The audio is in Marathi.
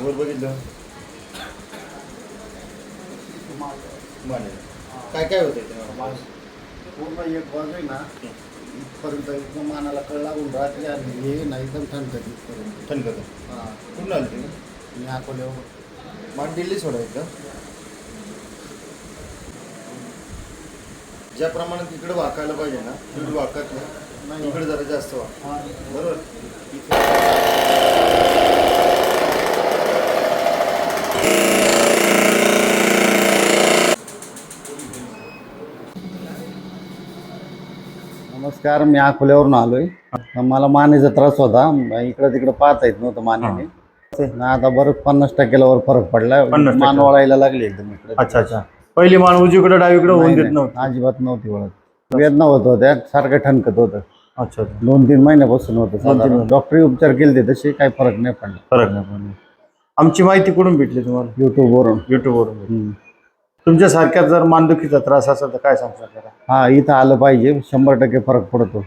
वर बघितलं. काय काय तेव्हा? पूर्ण एक बाजू आहे ना इथपर्यंत एकदम मानाला कळ लागून राहते आणि हे नाही एकदम थंड इथपर्यंत. ठणकत हां. कुठून आलं तुम्ही मी अकोल्यावर माठ दिल्ली सोडायचं ज्या प्रमाणात इकडे वाकायला पाहिजे ना तिकडे वाकत नाही. नाही इकडे जरा जास्त वाक हां. बरोबर? नमस्कार मी अकोल्यावरून आलोय. मला मानेचा त्रास होता. इकडं तिकडं पाहता येत नव्हतं मानेने. ना आता बरं पन्नास टक्क्याला वर फरक पडला 50% मान वळायला लागली एकदम इकडे. अच्छा अच्छा. पहिली मान उजवीकडे डावीकडे होऊन देत नव्हती. अजिबात नव्हती वळत वेदना होत होत्या. सारखं ठणकत होतं. अच्छा अच्छा. दोन तीन महिन्यापासून होतं साधारण. महिने. डॉक्टरी उपचार केले तसे काही फरक नाही पडला. फरक नाही पडला. आमची माहिती कुठून भेटली तुम्हाला? युट्यूबवरून युट्यूबवरून भेटली. हम्म. तुमच्यासारख्या जर मानदुखीचा त्रास असेल तर काय सांगता जरा हा इथं आलं पाहिजे. शंभर टक्के फरक पडतो.